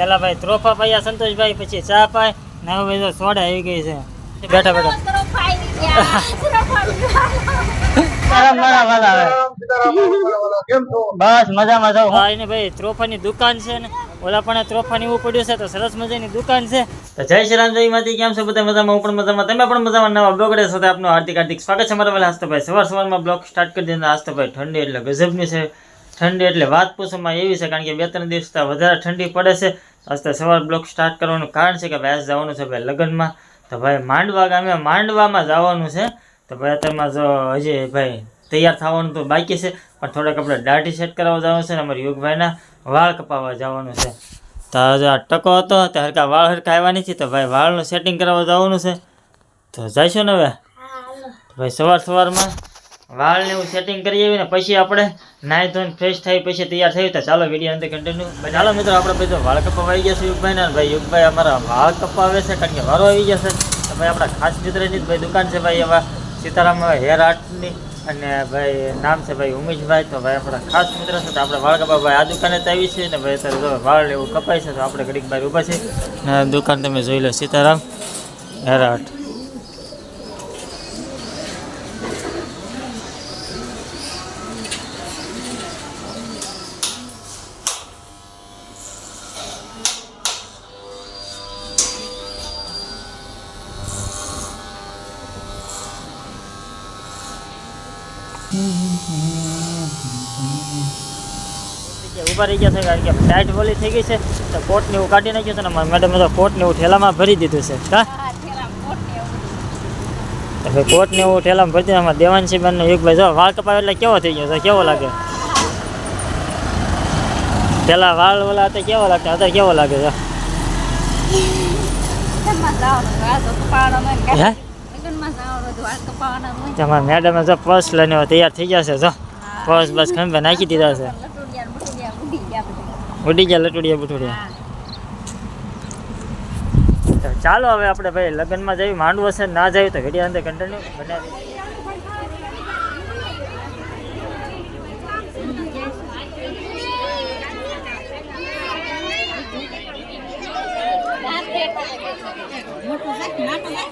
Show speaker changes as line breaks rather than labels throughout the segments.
પેલા ભાઈ ત્રોફા પાયા સંતોષભાઈ પછી ચા પાય ને હવે સોડા આવી ગઈ છે. બેઠા બેઠા. બસ ત્રોફાની દુકાન છે ને ઓલા પણ ત્રોફાની એવું પડ્યું છે તો સરસ મજાની દુકાન છે. તો જય શ્રી રામ કેમ છો? બધા મજામાં? હું પણ મજામાં. તમે પણ મજામાં? નવા બ્લોગ સાથે આપનું હાર્દિક હાર્દિક સ્વાગત છે મારા વાલા હસ્તભાઈ સવાર સવારમાં બ્લોગ સ્ટાર્ટ કરી દીધા હસ્તભાઈ ઠંડી એટલે ગજબની છે. ઠંડી એટલે વાત પૂછવામાં એવી છે કારણ કે બે ત્રણ દિવસ વધારે ઠંડી પડે છે. આજ તો સવાર બ્લોક સ્ટાર્ટ કરવાનું કારણ છે કે ભાઈ આજ જવાનું છે ભાઈ લગ્નમાં. તો ભાઈ માંડવા ગામે માંડવામાં જવાનું છે. તો ભાઈ અત્યારમાં જો હજી ભાઈ તૈયાર થવાનું તો બાકી છે. પણ થોડાક આપણે દાઢી સેટ કરાવવા જવાનું છે ને અમારા યુગભાઈના વાળ કપાવવા જવાનું છે. તો આજે આ ટકો હતો તો હરકા વાળ હરકા આવ્યા નથી તો ભાઈ વાળનું સેટિંગ કરાવવા જવાનું છે. તો જઈશું ને હવે? ભાઈ સવાર સવારમાં વાળ ને એવું સેટિંગ કરી આવીને પછી આપણે નાહી ધોઈને ફ્રેશ થઈ પછી તૈયાર થયું તો ચાલો વીડિયો અંદર કન્ટિન્યુ ચાલો મિત્રો, આપણે પછી વાળ કપાવા ગયા છે યુગભાઈ ને ભાઈ યુગભાઈ અમારા વાળ કપાવે છે કારણ કે વારો આવી ગયા છે. તો ભાઈ આપણા ખાસ મિત્રની ભાઈ દુકાન છે ભાઈ એવા સીતારામ હેર આર્ટની અને ભાઈ નામ છે ભાઈ ઉમેશભાઈ. તો ભાઈ આપણા ખાસ મિત્ર છે તો આપણે વાળ કપાવા ભાઈ આ દુકાને તો આવી છે ને ભાઈ અત્યારે વાળ એવું કપાય છે તો આપણે ઘડીક ભાઈ ઊભા છે. દુકાન તમે જોઈ લો સીતારામ, હેર આર્ટ. ઊભા રહી ગયા છે કારણ કે ટાઈટ વોલી થઈ ગઈ છે તો કોટ ને એવું કાઢી નાખ્યું છે ને મેડમે તો કોટ ને એવું ઠેલામાં ભરી દીધું છે. હા? હવે કોટ ને એવું ઠેલામાં ભરી દીધું આમાં દેવાંશી બેન યુગભાઈ જો વાળ કપાવે એટલે કેવો થઈ ગયો છે કેવો લાગે? પેલા વાળ ઓલા હતા કેવો લાગતા હતા કેવો લાગે છે? હે? તમારા મેડમે જો પર્સ લઈને તૈયાર થઈ ગયા છે જો. પર્સ બસ ખંભે નાખી દીધા છે. ઉડી ગયા લટુડિયા બુટુડિયા. તો ચાલો હવે આપણે ભાઈ લગ્નમાં જઈ માંડવું હશે ના જાય તો ઘડિયા અંદર કન્ટિન્યુ બનાવી જમી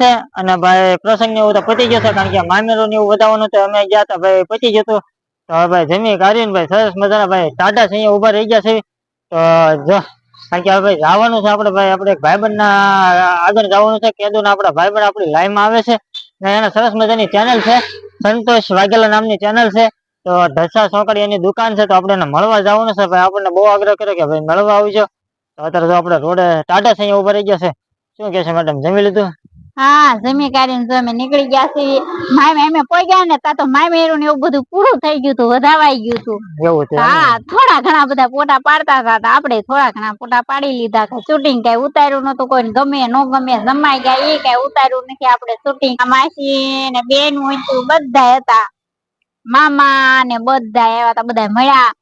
છે અને ભાઈ પ્રસંગ ને એવું તો પતી જશે કારણ કે મામેરો ને એવું વધાવવાનું તો અમે ગયા હતા ભાઈ પતી જતું તો હવે ભાઈ જમી કાઢીને ભાઈ સરસ મજાના ભાઈ ટાટા છે, અહીંયા ઊભા રહી ગયા છે. તો જો, કારણ કે હવે ભાઈ જવાનું છે આપણે ભાઈ, આપણે ભાઈબંધ ના આગળ જવાનું છે કેદું આપણા ભાઈબંધ આપણી લાઈનમાં આવે છે. ને એને સરસ મજાની ચેનલ છે, સંતોષ વાઘેલા નામની ચેનલ છે. તો ઢસા સોકડી એની દુકાન છે, તો આપણે એને મળવા જવાનું છે, ભાઈ આપણને બહુ આગ્રહ કર્યો કે ભાઈ મળવા આવજો. તો અત્યારે જો આપણે રોડે ટાટા છે, અહીંયા ઊભા રહી ગયા છે. શું કે છે મેડમ જમી લીધું?
હા જમી કાઢીને જો અમે નીકળી ગયા છીએ. માય પોગ્યા ને તા તો માય મેરું ને એવું બધું પૂરું થઈ ગયું હતું વધાવાઈ ગયું હતું
એવું છે
હા થોડા ઘણા બધા પોટા પાડતા હતા આપણે થોડા ઘણા પોટા પાડી લીધા કે શૂટિંગ કઈ ઉતાર્યું નતું કોઈ ગમે નો ગમે જમાઈ ગયા એ કઈ ઉતાર્યું નથી. આપણે શૂટિંગ માસી ને બેન હતું બધા હતા. મામા ને બધા આવ્યા હતા બધા મળ્યા.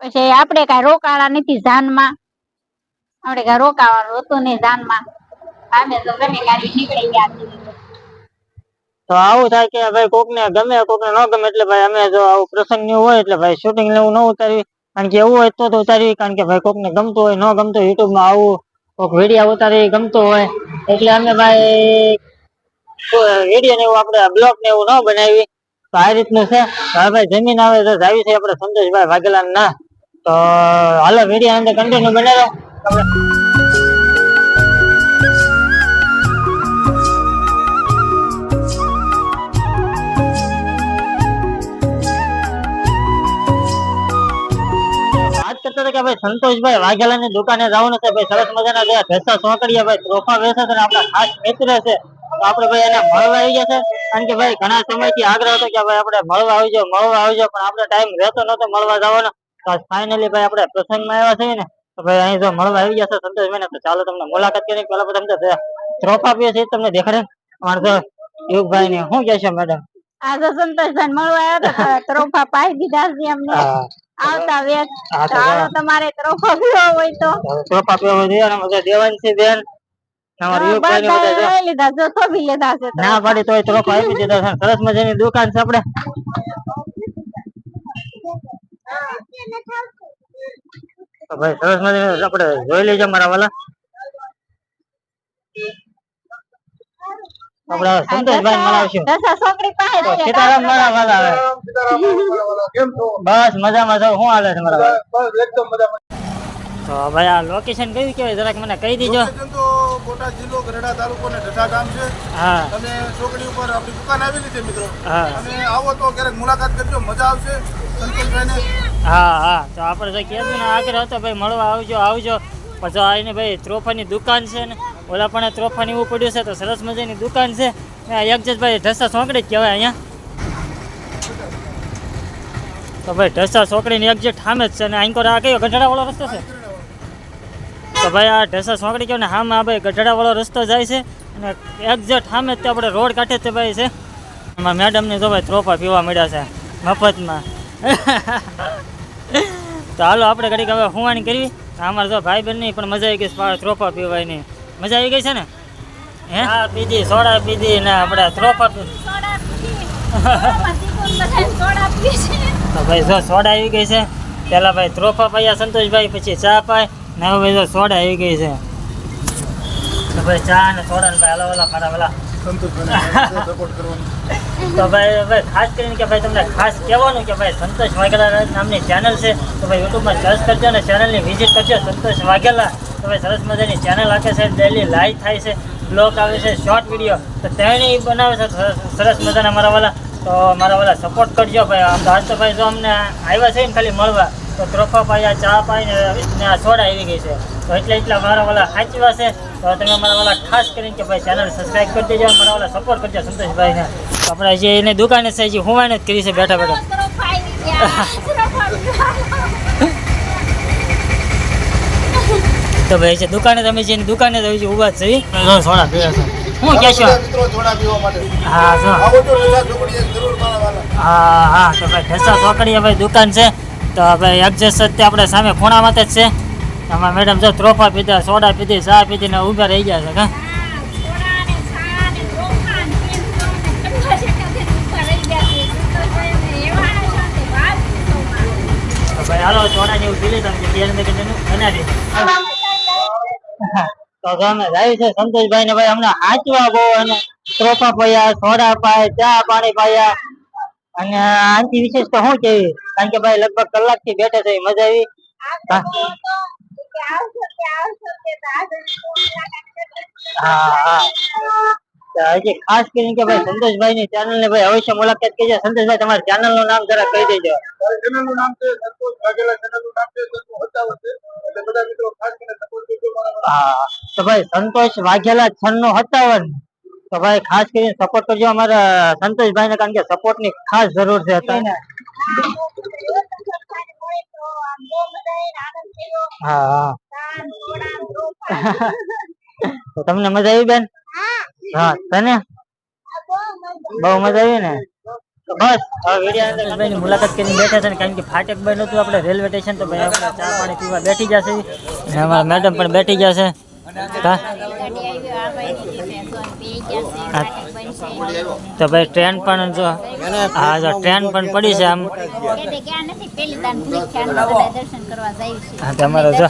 પછી આપણે કઈ રોકાણા નથી જાનમાં. આપણે કઈ રોકાવાનું હતું નહીં જાનમાં. તો
આવું થાય કે ભાઈ કોક ને ગમે કોક ને ન ગમે એટલે ભાઈ અમે જો આવું પ્રસંગ ને હોય એટલે ભાઈ શૂટિંગ ને એવું ન ઉતારી કારણ કે એવું હોય તો તો ઉતારી કારણ કે ભાઈ કોક ને ગમતું હોય, ન ગમતું હોય યુટ્યુબમાં આવું કોક વીડિયો ઉતારી ગમતો હોય. એટલે અમે ભાઈ વીડિયો ને એવું આપણે બ્લોગ ને એવું ન બનાવી તો આ રીતનું છે. ભાઈ જમીન આવે તો જાવી છે. આપણે સંતોષભાઈ વાઘેલા ના તો હાલો વીડિયો અંદર કન્ટિન્યુ બનાવો. આપણે ભાઈ સંતોષભાઈ વાઘેલાની દુકાને જવાનું છે ભાઈ સરસ મજાના જે ભેસા સોકડીયા ભાઈ ત્રોફા વેચે છે ને આપણા ખાસ મિત્ર છે. આપડે ભાઈ એને મળવા આવી ગયા છે. કારણ કે ભાઈ ઘણા સમયથી આગ્રહ હતો કે ભાઈ આપડે મળવા આવજો મળવા આવજો પણ આપડે ટાઈમ રહેતો નતો મળવા જવાનો. તો ફાઇનલી ભાઈ આપડે પ્રસંગમાં આવ્યા છીએ ને તો ભાઈ અહીં જો મળવા આવી ગયા છે સંતોષભાઈ ને તો ચાલો તમને મુલાકાત કરી પેલા બધા તમને ત્રોફા પીએ છે તમને દેખાડે. અમારે તો યુગભાઈ ને શું કહેશો મેડમ
આ તો સંતોષભાઈ મળવા આવ્યા હતા ત્રોફા પાઈ દીધા છે અમને આવતા
હા
ચાલો તમારે ત્રોફા પીવો હોય તો.
ત્રોફા પીવો જોઈએ અને બધા દેવાંશી બેન. અમારા યુગભાઈ ને બધા જો.
બધા લઈ લીધા જો લીધા છે
ના પાડી તોય ત્રોફા આપી દીધા છે સરસ મજાની દુકાન છે આપણે. ભાઈ સરસ મજાની આપણે જોઈ લેજો મારા વાલા. આપણે સંતોષભાઈ મળાવશું
છોકરી પાસે
તો
જ છે.
સીતારામ મારા વાલા
કેમ છો
બસ મજામાં છો. શું હાલે છે મારા
બસ એકદમ મજામાં.
તો ભાઈ આ લોકેશન કયું કહેવાય? જરાક મને કહી દીજો.
તો બોટાદ જિલ્લો ગરડા તાલુકો ને ઢસા ગામ છે.
હા.
તમે ચોકડી ઉપર આપણી દુકાન આવેલી છે મિત્રો.
હા.
આવો તો ક્યારેક મુલાકાત કરજો મજા આવશે સંતોષભાઈને.
હા હા. તો આપણે તો કીધું ને આગ્રહ હતો ભાઈ મળવા આવજો આવજો. પછી આવીને ભાઈ ત્રોફાની દુકાન છે ને ઓલા પણ ત્રોફાની એવું પડ્યું છે તો સરસ મજાની દુકાન છે. ને આ એક ભાઈ ઢસા સોંકડી જ કહેવાય અહીંયા. તો ભાઈ ઢસા સોંકડીની એક સામે જ છે ને અહીં આ કયો ગઢડાવાળો રસ્તો છે? તો ભાઈ આ ઢસા સોંકડી કહેવાય ને હામાં આ ભાઈ ગઢડાવાળો રસ્તો જાય છે અને એક્ઝેક્ટ સામે જ તે આપણે રોડ કાંઠે તે ભાઈ છે. એમાં મેડમને તો ભાઈ ત્રોફા પીવા મળ્યા છે મફતમાં. તો હાલો આપણે ઘડીક હવે હુવાની કરવી. અમારે જો ભાઈ બહેનની પણ મજા આવી ગઈ છે પીવાય નહીં મજા આવી ગઈ છે ને? હે? હા પીધી સોડા પીધી ને આપણે ત્રોફા પી તો ભાઈ જો સોડા આવી ગઈ છે પેલા ભાઈ ત્રોફા પાયા સંતોષભાઈ પછી ચા પાય ને હવે ભાઈ જો સોડા આવી ગઈ છે. તો ભાઈ ચા ને સોડા ને ભાઈ હલા મારા પેલા
સંતોષભાઈને સપોર્ટ કરવાનો
તો ભાઈ હવે ખાસ કરીને કે ભાઈ તમને ખાસ કહેવાનું કે ભાઈ સંતોષ વાઘેલા નામની ચેનલ છે તો ભાઈ યુટ્યુબમાં સર્ચ કરજો અને ચેનલની વિઝિટ કરજો સંતોષ વાઘેલા. તો ભાઈ સરસ મજાની ચેનલ આપે છે ડેલી લાઈવ થાય છે બ્લોગ આવે છે શોર્ટ વીડિયો તો તેની બનાવે છે, સરસ- મજાના મારા વાલા. તો મારા વાલા સપોર્ટ કરજો ભાઈ. આમ તો તો ભાઈ જો અમને આવ્યા છે ને ખાલી મળવા. તો ત્રોફા આ ચા પાઈને ને આ સોડા આવી ગઈ છે. તો એટલે એટલા મારા વાલા સાચવા છે. તો તમે મારા વાલા ખાસ કરીને કે ભાઈ ચેનલ સબસ્ક્રાઈબ કરી દેજો. મારા વાલા સપોર્ટ કરજો સંતોષભાઈને. આપણે જે એની દુકાને છે, હજી એને જ કરી છે બેઠા બેઠા. તો ભાઈ છે. દુકાને તમે જેની દુકાને તો છે ઊભા છે છે સોડા પીવા છે હું કે
છો? મિત્રો જોડા પીવા માટે.
હા જો.
આવો તો ઢસા ચોકડીએ જરૂર મારા
હા હા તો ભાઈ ઢસા ચોકડીએ ભાઈ દુકાન છે. તો ભાઈ એડજસ્ટ સત્ય આપણે સામે ખૂણામાં જ છે. આમાં મેડમ જો ત્રોફા પીધા સોડા પીધી ચા પીધી ને ઊભા રહી ગયા છે હા. તો ભાઈ હાલો સોડા જેવું પી લીધા કે મેં કીધું બનાવી તો અમે જાય છે સંતોષભાઈ ને ભાઈ અમને હાચવા બહુ અને ત્રોફા પાયા, સોડા પાય, ચા પાણી પાયા. અને આનથી વિશેષ તો શું કેવી? કારણ કે ભાઈ લગભગ કલાકથી બેઠા છે, મજા આવી. હા હા. હજી ખાસ કરીને કે ભાઈ સંતોષભાઈ ની ચેનલ ને ભાઈ અવશ્ય મુલાકાત કરજો. સંતોષભાઈ તમારા ચેનલનું નામ જરા કહી દેજો.
ચેનલનું નામ છે સંતોષ વાઘેલા. ચેનલનું નામ છે સંતોષ હતાવત છે. એટલે બધા મિત્રો ખાસ કરીને સપોર્ટ કરજો મારા
હા તો ભાઈ સંતોષ વાઘેલા છન્નું હતા તો ભાઈ ખાસ કરીને સપોર્ટ કરજો અમારા સંતોષભાઈ ને કારણ કે સપોર્ટની ખાસ જરૂર છે અત્યારે. હા હા. તમને મજા આવી બેન? હા તને? બહુ મજા આવી ને? બસ હવે વીડિયો અંદર ભાઈની મુલાકાત કરીને બેઠા છે ને કારણ કે ફાટક બંધ નહોતું આપણે રેલવે સ્ટેશન તો ભાઈ આપણે ચા પાણી પીવા બેઠી જશે અને અમારા મેડમ પણ બેઠી જશે તો ભાઈ ટ્રેન પણ જો હા જો ટ્રેન પણ પડી છે આમ. હા, તમારો જો.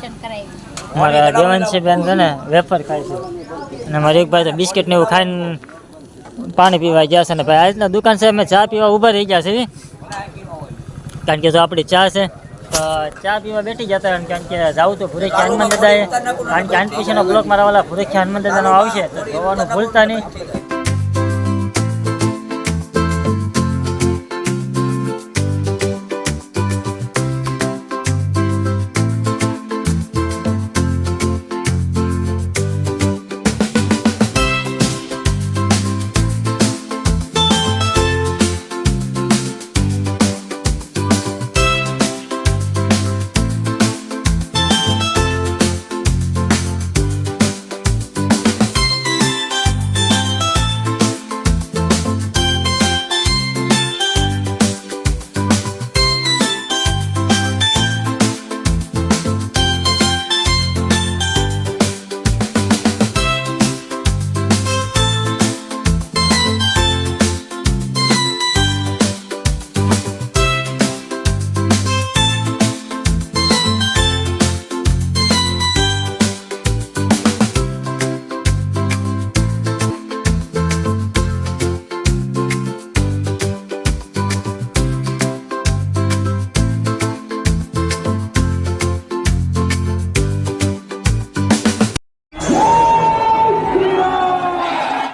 મારા દેવાંશી બેન છે ને વેફર ખાય છે. અને મારી એક ભાઈ બિસ્કિટ ને એવું ખાઈને પાણી પીવા ગયા છે ને ભાઈ, આજના દુકાન છે, અમે ચા પીવા ઊભા રહી ગયા છે કારણ કે જો આપણી ચા છે, તો ચા પીવા બેઠી જતા અને કારણ કે જાવું તો ભુરેખ્યા હનુમાન દાદાએ, કારણ કે આંત પછીનો બ્લોક મારા વાળા ભુરેખ્યા હનુમાન દાદાનો આવશે, તો જોવાનું ભૂલતા નહીં.